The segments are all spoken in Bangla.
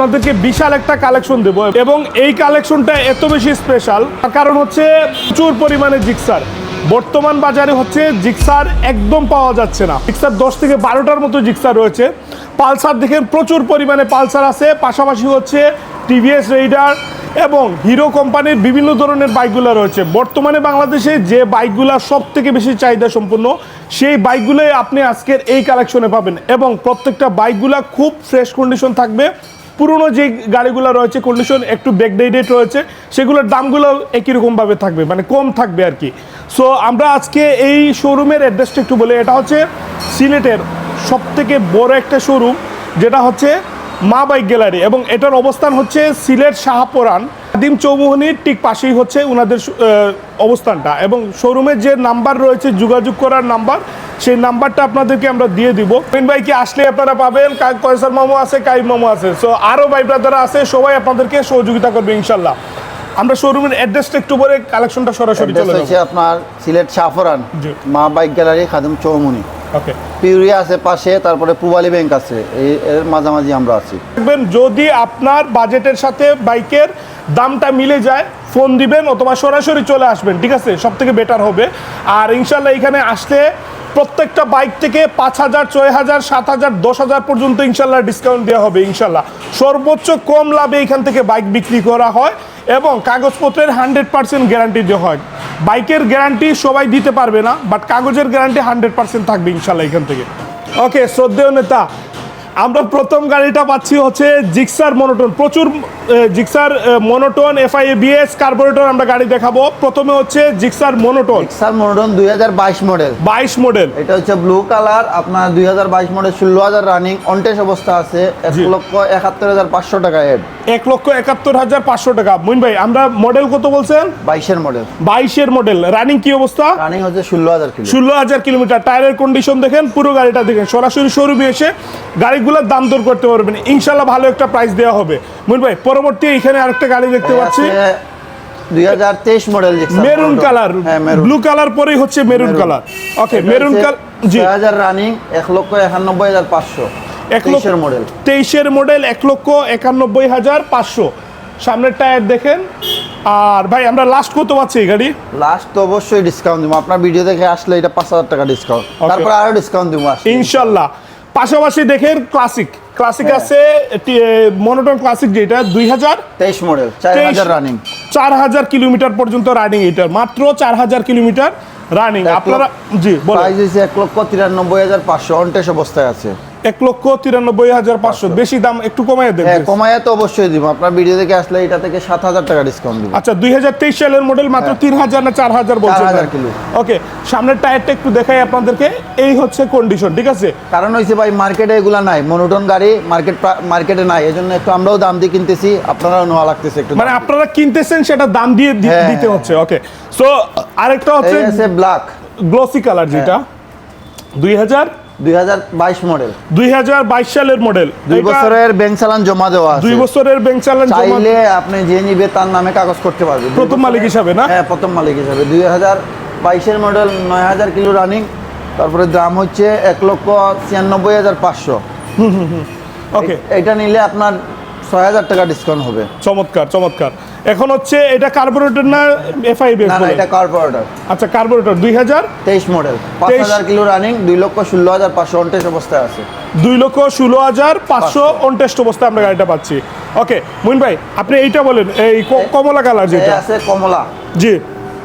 আপনাদেরকে বিশাল একটা কালেকশন দেব এবং এই কালেকশনটা এত বেশি স্পেশাল তার কারণ হচ্ছে প্রচুর পরিমাণে জিক্সার। বর্তমান বাজারে হচ্ছে জিক্সার একদম পাওয়া যাচ্ছে না। জিক্সার দশ থেকে বারোটার মতো জিক্সার রয়েছে। পালসার দেখেন প্রচুর পরিমাণে পালসার আছে। পাশাপাশি হচ্ছে টিভিএস রেইডার এবং হিরো কোম্পানির বিভিন্ন ধরনের বাইকগুলো রয়েছে। বর্তমানে বাংলাদেশে যে বাইকগুলো সব থেকে বেশি চাহিদা সম্পন্ন, সেই বাইকগুলোই আপনি আজকের এই কালেকশনে পাবেন। এবং প্রত্যেকটা বাইকগুলো খুব ফ্রেশ কন্ডিশন থাকবে। পুরনো যে গাড়িগুলো রয়েছে কন্ডিশন একটু ব্যাকডেটেড রয়েছে, সেগুলোর দামগুলো একই রকমভাবে থাকবে মানে কম থাকবে আর কি। সো আমরা আজকে এই শোরুমের অ্যাড্রেসটা একটু বলি। এটা হচ্ছে সিলেটের সব থেকে বড় একটা শোরুম যেটা হচ্ছে মা বাইক গ্যালারি এবং এটার অবস্থান হচ্ছে সিলেট শাহপরান। আদিম চৌমুহনির ঠিক পাশেই হচ্ছে ওনাদের অবস্থানটা এবং শোরুমের যে নাম্বার রয়েছে, যোগাযোগ করার নাম্বার সেই নাম্বারটা আপনাদেরকে আমরা দিয়ে দিব। মেন বাইকে আসলে আপনারা পাবেন? কা- কয়সার মামু আছে কাইম মামু আছে। সো আরও ভাই ব্রাদার আছে সবাই আপনাদেরকে সহযোগিতা করবে ইনশাল্লাহ। আমরা শোরুমের অ্যাড্রেসটা একটু পরে কালেকশনটা সরাসরি চলে যাব। আপনার সিলেট শাহফরান মা বাইক গ্যালারি খাদিম চৌমুনি ওকে পিউরিয়া আছে পাশে তারপরে পুবালি ব্যাংক আছে। এই এর মাঝামাঝি আমরা আছি। দেখবেন যদি আপনার বাজেটের সাথে বাইকের দামটা মিলে যায় ফোন দিবেন অথবা সরাসরি চলে আসবেন, ঠিক আছে? সব থেকে বেটার হবে। আর ইনশাল্লাহ এখানে আসলে প্রত্যেকটা বাইক থেকে পাঁচ হাজার, ছয় হাজার, সাত হাজার, দশ হাজার পর্যন্ত ইনশাল্লাহ ডিসকাউন্ট দেওয়া হবে ইনশাল্লাহ সর্বোচ্চ কম লাভে এখান থেকে বাইক বিক্রি করা হয় এবং কাগজপত্রের হান্ড্রেড পার্সেন্ট গ্যারান্টি দেওয়া হয়। বাইকের গ্যারান্টি সবাই দিতে পারবে না বাট কাগজের গ্যারান্টি হান্ড্রেড পার্সেন্ট থাকবে ইনশাল্লাহ এখান থেকে। ওকে শ্রদ্ধেয় নেতা আমরা প্রথম গাড়িটা পাচ্ছি হচ্ছে জিক্সার মনোটন। প্রচুর Gixxer monotone FI BS carburettor আমরা গাড়ি দেখাবো। প্রথমে হচ্ছে জিক্সার মনোটন। এক্সার মনোটন দুই হাজার বাইশ মডেল। বাইশ মডেল। এটা হচ্ছে ব্লু কালার আপনার দুই হাজার বাইশ মডেল ষোলো হাজার রানিং অনটেস অবস্থা আছে। এক। লক্ষ একাত্তর হাজার পাঁচশো টাকা এড এক লক্ষ একাত্তর হাজার পাঁচশো টাকা। মুইন ভাই আমরা মডেল কত বলছেন? বাইশের মডেল। বাইশের মডেল। রানিং কি অবস্থা? রানিং হচ্ছে ষোলো হাজার ষোলো হাজার কিলোমিটার। টায়ারের কন্ডিশন দেখেন পুরো গাড়িটা দেখেন। সরাসরি শোরুমে এসে গাড়িগুলোর দাম দর করতে পারবেন। ইনশাল্লাহ ভালো একটা প্রাইস দেওয়া হবে। মুইন ভাই পরবর্তী এখানে আরেকটা গাড়ি দেখতে পাচ্ছি। মডেল মেরুন কালার হ্যাঁ ব্লু কালার পরেই হচ্ছে maroon maroon. Colour okay maroon colour জি। ছয় হাজার রানিং এক লক্ষ মডেল সামনের টায়ার দেখেন। আর ভাই আমরা লাস্ট কত পাচ্ছি এই গাড়ি? লাস্ট তো অবশ্যই ডিসকাউন্ট দিব। আপনার ভিডিও দেখে আসলে এটা পাঁচ হাজার টাকা ডিসকাউন্ট তারপর আরও ডিসকাউন্ট দিব আসলে। পাশাপাশি দেখেন ক্লাসিক ক্লাসিক হ্যাঁ। আছে মনোটন ক্লাসিক যেটা দুই হাজার তেইশ মডেল চার হাজার রানিং চার হাজার কিলোমিটার পর্যন্ত রানিং এটার মাত্র চার হাজার কিলোমিটার রানিং আপনারা জি প্রাইস এক লক্ষ তিরানব্বই হাজার পাঁচশো অনটেস অবস্থায় আছে। এক লক্ষ তিরানব্বই হাজার পাঁচশো। বেশি দাম একটু দেন হ্যাঁ কমায় তো অবশ্যই দিব। আপনার ভিডিও দেখে আসলে এটা থেকে সাত হাজার টাকা ডিসকাউন্ট দিব। আচ্ছা দুই হাজার তেইশ সালের মডেল মাত্র তিন হাজার না চার হাজার 4,000 কিলো। ওকে সামনের টায়ারটা একটু দেখাই আপনাদেরকে। এই হচ্ছে কন্ডিশন ঠিক আছে? কারণ হয়েছে ভাই মার্কেটে এগুলা নাই। মনোটন গাড়ি মার্কেট মার্কেটে নাই। এই জন্য একটু আমরাও দাম দিয়ে কিনতেছি। আপনারাও নেওয়া লাগতেছে একটু মানে আপনারা কিনতেছেন সেটা দাম দিয়ে হ্যাঁ, দিতে হ্যাঁ। হচ্ছে। ওকে সো আরেকটা হচ্ছে ব্ল্যাক গ্লোসি কালার যেটা। দুই হাজার দুই হাজার বাইশ মডেল। দুই হাজার বাইশ সালের মডেল। দুই বছরের ব্যাংক চালান জমা দেওয়া আছে। দুই বছরের ব্যাংক চালান জমা চাইলে আপনি যে নিবে তার নামে কাগজ করতে পারবে প্রথম মালিক হিসাবে না? হ্যাঁ প্রথম মালিক হিসাবে। মডেল নয় হাজার কিলো রানিং তারপরে দাম হচ্ছে এক লক্ষ ছিয়ানব্বই হাজার পাঁচশো। ওকে এটা নিলে আপনার ছয় হাজার টাকা ডিসকাউন্ট হবে। চমৎকার চমৎকার। এখন হচ্ছে এটা কার্বোরেটর না এফআই না না এটা কার্পোরেটর আচ্ছা কার্বোরেটর দুই হাজার? তেইশ মডেল পাঁচ 23 হাজার কিলো রানিং দুই লক্ষ ষোলো হাজার পাঁচশো অনটেস অবস্থায় আছে। দুই লক্ষ ষোলো হাজার পাঁচশো অনটেস্ট অবস্থায় আমরা গাড়িটা পাচ্ছি। ওকে মুইন ভাই আপনি এইটা বলেন এই কমলা কালার যেটা। আছে কমলা। জি।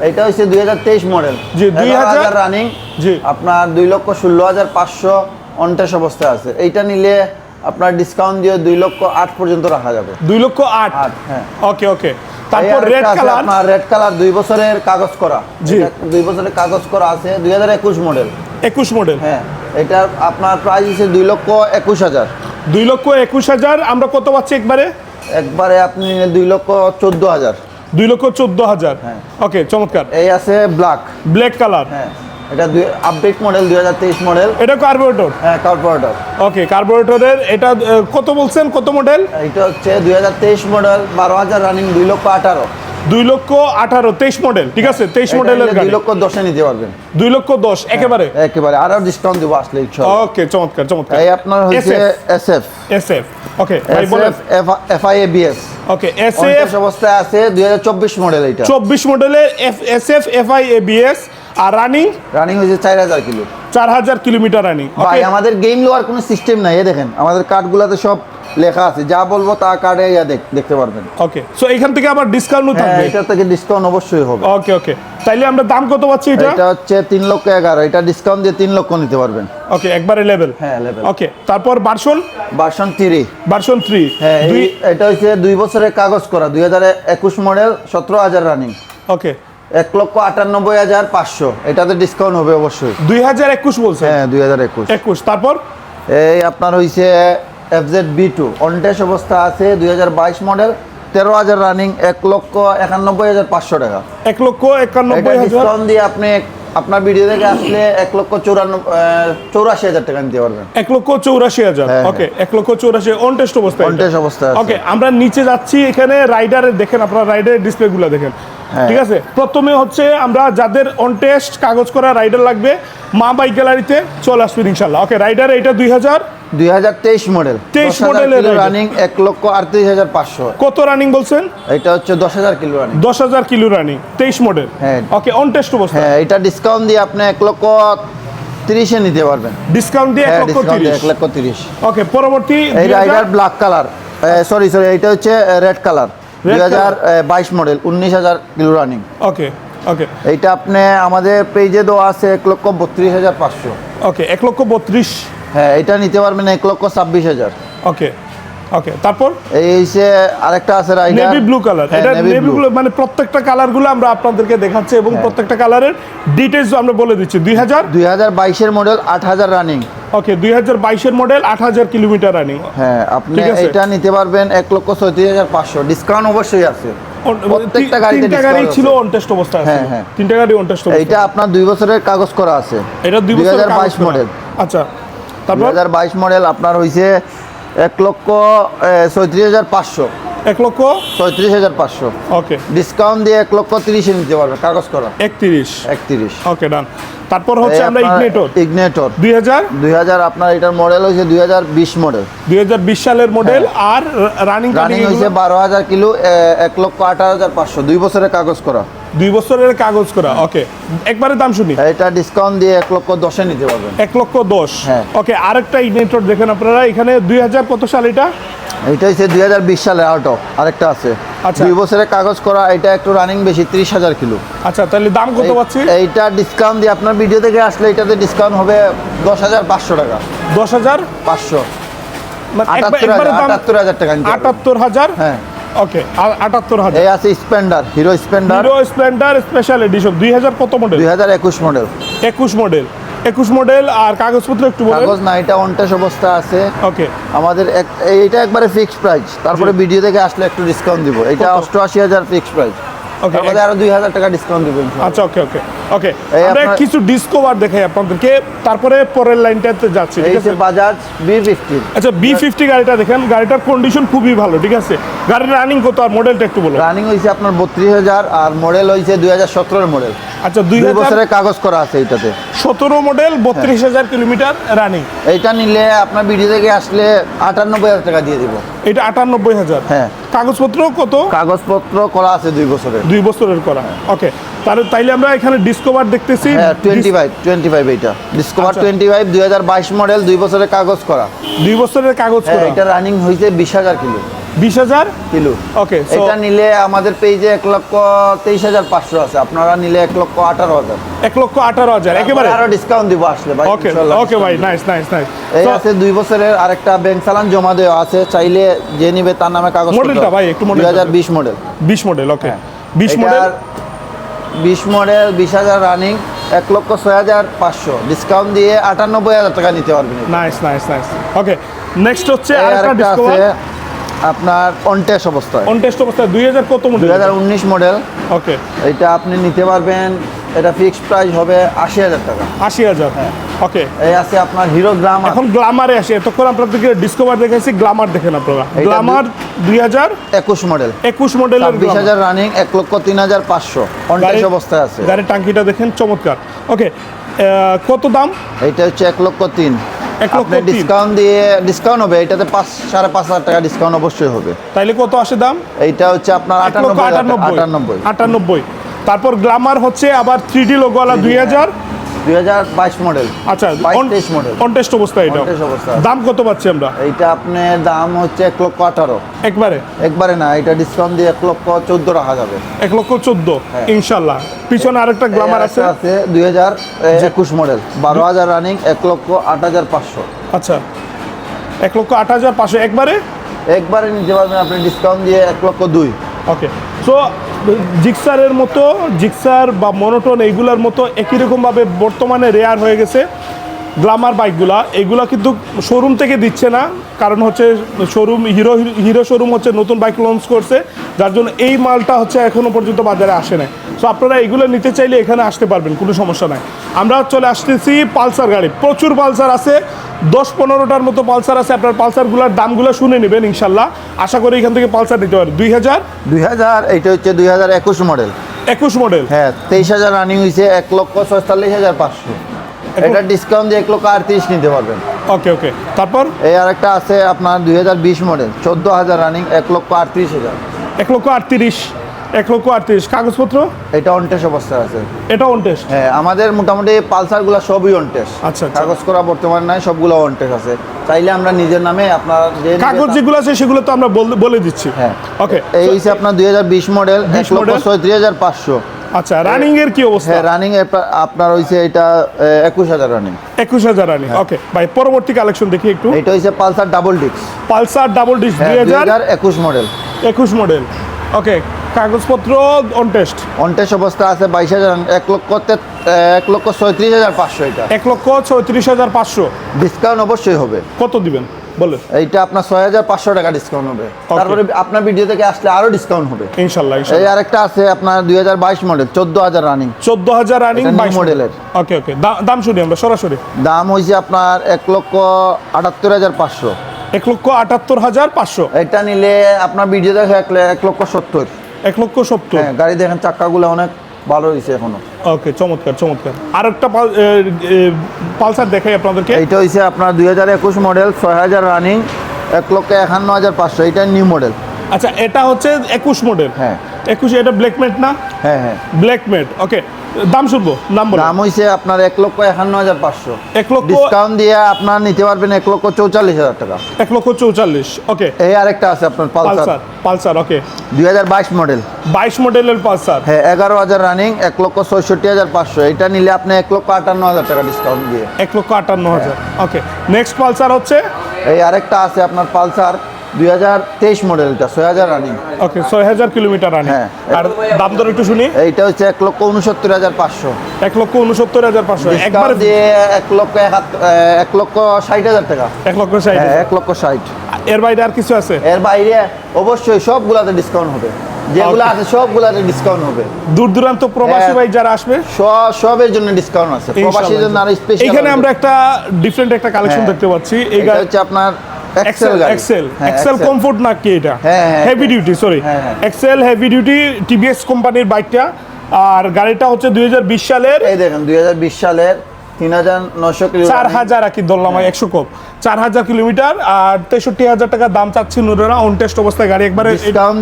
এটা হচ্ছে দুই হাজার তেইশ মডেল জি, 2000 রানিং জি। আপনার দুই লক্ষ ষোলো হাজার পাঁচশো অনটেস অবস্থায় আছে। এইটা নিলে আপনার ডিসকাউন্ট দিয়ে দুই লক্ষ আট পর্যন্ত রাখা যাবে। দুই লক্ষ আট? আট, হ্যাঁ। ওকে ওকে তারপর রেড কালার আপনার রেড কালার দুই বছরের কাগজ করা। জি। দুই বছরের কাগজ করা আছে দুই হাজার একুশ মডেল একুশ মডেল হ্যাঁ এটার আপনার প্রাইস হচ্ছে দুই লক্ষ একুশ হাজার। দুই লক্ষ একুশ হাজার আমরা কত পাচ্ছি একবারে? একবারে আপনি দুই লক্ষ চোদ্দ হাজার। দুই লক্ষ চোদ্দ হাজার। হ্যাঁ। ওকে চমৎকার। এই আছে ব্ল্যাক ব্ল্যাক কালার হ্যাঁ। এটা দুই আপডেট মডেল দুই হাজার তেইশ মডেল এটা কার্বোরেটর হ্যাঁ কর্পোরেটর ওকে কার্বোরেটরের এটা কত বলছেন? কত মডেল এটা হচ্ছে দুই হাজার তেইশ মডেল বারো হাজার রানিং দুই লক্ষ আঠারো। দুই লক্ষ আঠারো তেইশ মডেল ঠিক আছে? তেইশ মডেলের গাড়ি। দুই লক্ষ দশে নিতে পারবেন। দুই লক্ষ দশ একেবারে? একেবারে। আরও ডিসকাউন্ট দিব আসলে ওকে চমৎকার চমৎকার। এই আপনার হচ্ছে S F S F okay ভাই বলেন। F I A BS okay S F অবস্থায় আছে দুই হাজার চব্বিশ মডেল এটা। চব্বিশ মডেলের F S F F I A BS R running? Running হয়েছে চার হাজার কিলো। চার হাজার কিলোমিটার রানিং। ভাই আমাদের গেম লোয়ার কোনো সিস্টেম নাই দেখেন। আমাদের কার্ডগুলোতে সব লেখা আছে। যা বলব তা কার্ডে ইয়া দেখ দেখতে পারবেন। ওকে সো এখান থেকে আবার ডিসকাউন্টও হ্যাঁ থাকবে? এটা থেকে ডিসকাউন্ট অবশ্যই হবে। ওকে ওকে তাইলে আমরা দাম কত পাচ্ছি এটা? এটা হচ্ছে তিন লক্ষ এগারো। এটা ডিসকাউন্ট দিয়ে তিন লক্ষ নিতে পারবেন। ওকে একবারে লেভেল হ্যাঁ লেভেল ওকে তারপর version version three version three হ্যাঁ দুই এটা হচ্ছে দুই বছরের কাগজ করা দুই হাজার একুশ মডেল সতেরো হাজার রানিং ওকে এক লক্ষ আটানব্বই হাজার পাঁচশো। এটাতে ডিসকাউন্ট হবে অবশ্যই। দুই হাজার একুশ বলছে হ্যাঁ দুই হাজার একুশ। একুশ। তারপর? এই আপনার হইছে এফ জেড বি টু অনটেস অবস্থা আছে দুই হাজার বাইশ মডেল তেরো হাজার রানিং এক লক্ষ একানব্বই হাজার পাঁচশো টাকা। এক লক্ষ একানব্বই ডিসকাউন্ট দিয়ে আপনি আপনার ভিডিও থেকে আসলে এক লক্ষ চৌরানব্বই চৌরাশি হাজার টাকা নিতে পারবেন। এক লক্ষ চৌরাশি হাজার? হ্যাঁ, ওকে এক লক্ষ চৌরাশি অন টেস্ট অবস্থায় অবস্থা ওকে আমরা নিচে যাচ্ছি এখানে রাইডারের দেখেন আপনারা রাইডারের ডিসপ্লে গুলো দেখেন। হ্যাঁ। ঠিক আছে? প্রথমে হচ্ছে আমরা যাদের অন টেস্ট কাগজ করা রাইডার লাগবে মা বাইক গ্যালারিতে চলে আসবেন ইনশাল্লাহ ওকে রাইডার এটা দুই হাজার দুই হাজার তেইশ মডেল 23 মডেলের রানিং এক লক্ষ আটত্রিশ হাজার পাঁচশো। কত রানিং বলছেন? এটা হচ্ছে দশ হাজার কিলো রানিং দশ হাজার কিলো রানিং তেইশ মডেল হ্যাঁ। ওকে অন টেস্ট অবস্থা? হ্যাঁ এটা ডিসকাউন্ট দিয়ে আপনি এক লক্ষ তিরিশে নিতে পারবেন। ডিসকাউন্ট দিয়ে হ্যাঁ এক লক্ষ তিরিশ। ওকে পরবর্তী এই rider black colour sorry sorry এটা হচ্ছে রেড কালার দুই হাজার বাইশ মডেল উনিশ হাজার কিলো রানিং ওকে ওকে এইটা আপনি আমাদের পেজে দেওয়া আছে এক লক্ষ বত্রিশ হাজার পাঁচশো। ওকে এক লক্ষ বত্রিশ। হ্যাঁ এটা নিতে পারবেন এক লক্ষ ছাব্বিশ হাজার। ওকে ওকে তারপর? এই আরেকটা আছে রাইডার নেভি ব্লু কালার এটা নেভি ব্লু মানে প্রত্যেকটা কালারগুলো আমরা আপনাদেরকে দেখাচ্ছি এবং হ্যাঁ। প্রত্যেকটা কালারের ডিটেলস আমরা বলে দিচ্ছি। দুই হাজার? দুই হাজার বাইশের মডেল আট হাজার রানিং ওকে দুই হাজার বাইশের মডেল আট হাজার কিলোমিটার রানিং হ্যাঁ আপনি এটা নিতে পারবেন এক লক্ষ ডিসকাউন্ট অবশ্যই আছে। প্রত্যেকটা গাড়িতে তিনটা গাড়ি ছিল অন টেস্ট অবস্থা আছে। হ্যাঁ, হ্যাঁ। তিনটা গাড়ি অন টেস্ট এইটা আপনার দুই বছরের কাগজ করা আছে। এটা দুই দুই বছর হাজার বাইশ মডেল আচ্ছা তারপর? হাজার বাইশ মডেল আপনার হয়েছে এক লক্ষ ছয়ত্রিশ হাজার পাঁচশো। এক লক্ষ? ছয়ত্রিশ হাজার পাঁচশো। ওকে ডিসকাউন্ট দিয়ে এক লক্ষ তিরিশে নিতে পারবে কাগজ করা। একত্রিশ। একত্রিশ। ওকে ডান তারপর হচ্ছে আমরা ইগনেটর ইগনেটর দুই হাজার? দুই হাজার আপনার এটার মডেল হাজার বিশ মডেল দুই হাজার বিশ সালের মডেল আর রানিং রানিং বারো হাজার কিলো এ- এক লক্ষ আঠারো হাজার পাঁচশো। দুই বছরের কাগজ করা। দুই বছরের কাগজ করা ওকে একবারে দাম শুনি। এটা ডিসকাউন্ট দিয়ে এক লক্ষ দশে নিতে পারবেন। এক লক্ষ দশ। হ্যাঁ। ওকে আরেকটা ইগনেটর দেখেন আপনারা এখানে দুই হাজার কত সাল এটা? এটা হচ্ছে দুই হাজার বিশ সালে অফ আরেকটা আছে। আচ্ছা। দুই বছরের কাগজ করা এটা একটু রানিং বেশি ত্রিশ হাজার কিলো। আচ্ছা তাহলে দাম কত পাচ্ছি? এইটা ডিসকাউন্ট দিয়ে আপনার ভিডিও থেকে আসলে এটাতে ডিসকাউন্ট হবে দশ হাজার পাঁচশো টাকা। দশ হাজার? পাঁচশো। মানে আটাত্তর হাজার টাকা আটাত্তর হাজার? হ্যাঁ। ওকে আটাত্তর হাজার। এই আছে Splendor Hero Splendor Hero Splendor special edition দুই হাজার কত মডেল দুই হাজার একুশ মডেল একুশ মডেল একুশ মডেল আর কাগজপত্র একটু কাগজ না এটা অনটেস অবস্থা আছে। ওকে। আমাদের এইটা একবারে ফিক্সড প্রাইস তারপরে ভিডিও থেকে আসলে একটু ডিসকাউন্ট দিব। এটা অষ্টআশি হাজার ফিক্সড প্রাইস ওকে তারপরে আরও দুই হাজার টাকা ডিসকাউন্ট দিবেন আচ্ছা ওকে ওকে ওকে আমরা কিছু ডিসকভার দেখাই আপনাদেরকে তারপরে পরের লাইনটাতে যাচ্ছি ঠিক আছে? বাজাজ বি ফিফটিন আচ্ছা বি ফিফটি গাড়িটা দেখেন গাড়িটার কন্ডিশন খুবই ভালো ঠিক আছে? গাড়ির রানিং কত আর মডেলটা একটু বলুন। রানিং হয়েছে আপনার বত্রিশ হাজার আর মডেল হয়েছে দুই হাজার সতেরোর মডেল আচ্ছা দুই বছরের কাগজ করা আছে এইটাতে। সতেরো মডেল বত্রিশ হাজার কিলোমিটার রানিং এইটা নিলে আপনার ভিডিও থেকে আসলে আটানব্বই হাজার টাকা দিয়ে দিব। এটা আটানব্বই হাজার। হ্যাঁ। কাগজপত্র কত? কাগজপত্র করা আছে দুই বছরের। দুই বছরের করা। ওকে তাহলে তাইলে আমরা এখানে ডিসকভার দেখতেছি। হ্যাঁ টোয়েন্টি ফাইভ টোয়েন্টি ফাইভ এইটা। ডিসকভার। টোয়েন্টি ফাইভ দুই হাজার বাইশ মডেল দুই বছরের কাগজ করা। দুই বছরের কাগজ হ্যাঁ করা। এটা রানিং হয়েছে বিশ হাজার কিলো। বিশ হাজার? কিলো। ওকে এটা নিলে আমাদের পেজে এক লক্ষ তেইশ হাজার পাঁচশো আছে। আপনারা নিলে এক লক্ষ আঠারো হাজার। এক লক্ষ আঠারো হাজার একেবারে? আরও ডিসকাউন্ট দিব আসলে ভাই ওকে ওকে ভাই নাইস নাইস নাইস এই আছে দুই বছরের আরেকটা ব্যাংক চালান জমা দেওয়া আছে। চাইলে যে নিবে তার নামে কাগজ মডেলটা ভাই, একটু হাজার বিশ মডেল বিশ মডেল ওকে হ্যাঁ। বিশ মডেল বিশ মডেল বিশ হাজার রানিং এক লক্ষ ছয় হাজার পাঁচশো। ডিসকাউন্ট দিয়ে আটানব্বই হাজার টাকা নিতে পারবেন। Nice nice nice okay next হচ্ছে আরেকটা ডিসকভার আপনার অনটেস অবস্থায়। অন টেস্ট অবস্থায় দুই হাজার কত মডেল দুই হাজার উনিশ মডেল ওকে এটা আপনি নিতে পারবেন এটা ফিক্সড প্রাইস হবে আশি হাজার টাকা। আশি হাজার? ওকে এই আছে আপনার হিরো গ্রামার এখন গ্লামারে আসে এতক্ষণ আপনাদেরকে ডিসকভার দেখেছি গ্লামার দেখেন আপনারা। গ্লামার দুই হাজার একুশ মডেল একুশ মডেলের ছাব্বিশ হাজার রানিং এক লক্ষ তিন হাজার পাঁচশো। অনটেস অবস্থায় আছে। গাড়ির টাঙ্কিটা দেখেন চমৎকার। ওকে কত দাম? এটা হচ্ছে এক লক্ষ তিন। আপনি ডিসকাউন্ট দিয়ে ডিসকাউন্ট হবে এটাতে পাঁচ সাড়ে পাঁচ হাজার টাকা ডিসকাউন্ট অবশ্যই হবে। তাইলে কত আসে দাম? এইটা হচ্ছে আপনার আটানব্বই আটানব্বই। আটানব্বই। তারপর গ্লামার হচ্ছে আবার থ্রি ডি লোগোওয়ালা দুই হাজার। দুই হাজার বাইশ মডেল। আচ্ছা বাইশ তেইশ মডেল। অনটেস্ট অবস্থা এটা? অবস্থা। দাম কত পাচ্ছি আমরা? এইটা আপনার দাম হচ্ছে এক লক্ষ আঠারো। একবারে? একবারে না এটা ডিসকাউন্ট দিয়ে এক লক্ষ চোদ্দ রাখা যাবে। এক লক্ষ চোদ্দ হ্যাঁ। ইনশাল্লাহ পিছনে আরেকটা গ্লামার আছে। আছে দুই হাজার একুশ মডেল। বারো হাজার রানিং এক লক্ষ আট হাজার পাঁচশো। আচ্ছা। এক লক্ষ আট হাজার পাঁচশো একবারে? একবারে নিতে পারবেন আপনি ডিসকাউন্ট দিয়ে এক লক্ষ দুই। ওকে। সো জিক্সারের মতো জিক্সার বা মনোটন এইগুলার মতো একই রকমভাবে বর্তমানে রেয়ার হয়ে গেছে গ্লামার বাইকগুলা এগুলা কিন্তু শোরুম থেকে দিচ্ছে না, কারণ হচ্ছে শোরুম হিরো হিরো শোরুম হচ্ছে নতুন বাইক লঞ্চ করছে, যার জন্য এই মালটা হচ্ছে এখনও পর্যন্ত বাজারে আসে নাই। সো আপনারা এগুলো নিতে চাইলে এখানে আসতে পারবেন কোনো সমস্যা নাই। আমরা চলে আসতেছি পালসার গাড়ি। প্রচুর পালসার আছে দশ পনেরোটার মতো পালসার আছে। আপনার পালসারগুলোর দামগুলো শুনে নেবেন ইনশাল্লাহ। আশা করি এখান থেকে পালসার নিতে পারেন দুই হাজার? দুই হাজার এইটা হচ্ছে দুই হাজার একুশ মডেল একুশ মডেল হ্যাঁ তেইশ হাজার রানিং হয়েছে এক লক্ষ ছয়তাল্লিশ হাজার পাঁচশো। এটা ডিসকাউন্ট দিয়ে এক লক্ষ আটত্রিশ নিতে পারবেন। ওকে ওকে তারপর? এই আরেকটা আছে আপনার দুই হাজার বিশ মডেল চোদ্দ হাজার রানিং এক লক্ষ আটত্রিশ হাজার। এক লক্ষ আটত্রিশ। এক লক্ষ আটত্রিশ। কাগজপত্র? এটা অনটেস অবস্থায় আছে। এটা অনটেস্ট হ্যাঁ আমাদের মোটামুটি পালসারগুলো সবই অনটেস আচ্ছা, আচ্ছা। কাগজ করা বর্তমানে নাই সবগুলো অনটেস আছে। চাইলে আমরা নিজের নামে আপনার যে কাগজ যেগুলো আছে সেগুলো তো আমরা বল- দিচ্ছি। হ্যাঁ। ওকে এই হচ্ছে আপনার দুই হাজার বিশ মডেল 20 এক লক্ষ ছয়ত্রিশ হাজার পাঁচশো। আচ্ছা রানিং এর কি অবস্থা? হ্যাঁ রানিং আপনার হয়েছে এটা একুশ হাজার রানিং একুশ হাজার রানিং ওকে ভাই পরবর্তী কালেকশন দেখি একটু। এটা হচ্ছে পালসার ডাবল ডিক্স পালসার ডাবল ডিস দুই দুই হাজার হাজার একুশ মডেল একুশ মডেল ওকে কাগজপত্র অন টেস্ট অনটেস অবস্থা আছে বাইশ হাজার এক লক্ষ এক লক্ষ ছয়ত্রিশ হাজার পাঁচশো এটা। এক লক্ষ ছয়ত্রিশ হাজার পাঁচশো। ডিসকাউন্ট অবশ্যই হবে। কত দিবেন? বলেন। এইটা আপনার ছয় হাজার পাঁচশো টাকা ডিসকাউন্ট হবে। তারপরে আপনার ভিডিও থেকে আসলে আরও ডিসকাউন্ট হবে। ইনশাল্লাহ এই আরেকটা আছে আপনার দুই হাজার বাইশ মডেল চোদ্দ হাজার রানিং চোদ্দ হাজার রানিং মডেলের ওকে ওকে দাম শুনি আমরা সরাসরি। দাম হয়েছে আপনার এক লক্ষ আটাত্তর হাজার পাঁচশো। এক লক্ষ আটাত্তর হাজার পাঁচশো। এটা নিলে আপনার ভিডিও দেখে এক লক্ষ সত্তর। এক লক্ষ সত্তর। হ্যাঁ গাড়ি দেখেন চাক্কাগুলো অনেক ভালো হয়েছে এখনও। ওকে চমৎকার চমৎকার। আর একটা পালসার দেখাই আপনাদেরকে। এটা হয়েছে আপনার দুই হাজার একুশ মডেল ছয় হাজার রানিং এক লক্ষ একান্ন হাজার পাঁচশো। এটা নিউ মডেল। আচ্ছা এটা হচ্ছে একুশ মডেল। হ্যাঁ। একুশে এটা ব্ল্যাকমেট না? হ্যাঁ হ্যাঁ। ব্ল্যাকমেট ওকে। দাম শুনব? নাম বলো। দাম হয়েছে আপনার এক লক্ষ একান্ন হাজার পাঁচশো। এক লক্ষ ডিসকাউন্ট দিয়ে আপনার নিতে পারবেন এক লক্ষ চৌচল্লিশ হাজার টাকা। এক লক্ষ চৌচল্লিশ ওকে এই আরেকটা আছে আপনার পালসার। পালসার পালসার ওকে দুই হাজার বাইশ মডেল। বাইশ মডেলের পালসার। হ্যাঁ এগারো হাজার রানিং এক লক্ষ ছয়ষট্টি হাজার পাঁচশো। এটা নিলে আপনি এক লক্ষ আটান্ন হাজার টাকা ডিসকাউন্ট দিয়ে। এক লক্ষ আটান্ন হাজার ওকে নেক্সট পালসার হচ্ছে? এই আরেকটা আছে আপনার পালসার। দুই হাজার তেইশ মডেলটা ছয় হাজার রানিং ওকে ছয় হাজার কিলোমিটার রানি হ্যাঁ। আর দাম দর একটু শুনি। এইটা হচ্ছে এক লক্ষ উনসত্তর হাজার পাঁচশো। এক লক্ষ উনসত্তর হাজার পাঁচশো। একবার দিয়ে এক লক্ষ এক লক্ষ ষাট হাজার টাকা। এক লক্ষ ষাট হ্যাঁ এক লক্ষ ষাট। এর বাইরে আর কিছু আছে? এর বাইরে অবশ্যই সবগুলাতে ডিসকাউন্ট হবে। যেগুলো আছে সবগুলাতে ডিসকাউন্ট হবে। দূর দূরান্ত প্রবাসী হ্যাঁ। ভাই যারা আসবে? সব সবের জন্য ডিসকাউন্ট আছে। প্রবাসীর জন্য আরও স্পেশাল এখানে আমরা একটা ডিফারেন্ট একটা কালেকশন। দেখতে পাচ্ছি। এই এটা হচ্ছে আপনার এক্সেল এক্সেল এক্সেল কমফোর্ট না কি এটা? Heavy duty sorry. Excel heavy duty TVS কোম্পানির বাইকটা আর গাড়িটা হচ্ছে দুই হাজার বিশ সালের এই দেখেন দুই হাজার বিশ সালের তিন হাজার নশো চার হাজার আর কি ধরলাম একশো কোপ। চার হাজার কিলোমিটার আর তেষট্টি হাজার টাকা দাম চাচ্ছি নুরেরা অন টেস্ট অবস্থায় গাড়ি একবারে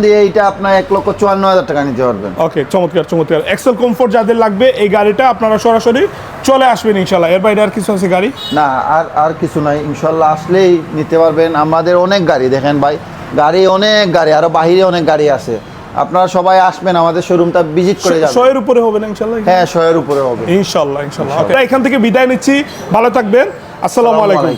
দিয়ে এটা আপনার এক লক্ষ চুয়ান্ন হাজার টাকা নিতে পারবেন। ওকে চমৎকার চমৎকার। এক্সেল কমফোর্ট যাদের লাগবে এই গাড়িটা আপনারা সরাসরি চলে আসবেন ইনশাল্লাহ এর বাইরে আর কিছু আছে গাড়ি? না আর আর কিছু নাই। ইনশাল্লাহ আসলেই নিতে পারবেন। আমাদের অনেক গাড়ি দেখেন ভাই গাড়ি অনেক গাড়ি আরও বাহিরে অনেক গাড়ি আছে। আপনারা সবাই আসবেন আমাদের শোরুমটা ভিজিট করে যাবেন। শয়ের উপরে হবে না ইনশাআল্লাহ হ্যাঁ শয়ের উপরে হবে। ইনশাআল্লাহ ইনশাআল্লাহ আমরা এখান থেকে বিদায় নিচ্ছি ভালো থাকবেন। আসসালামু আলাইকুম।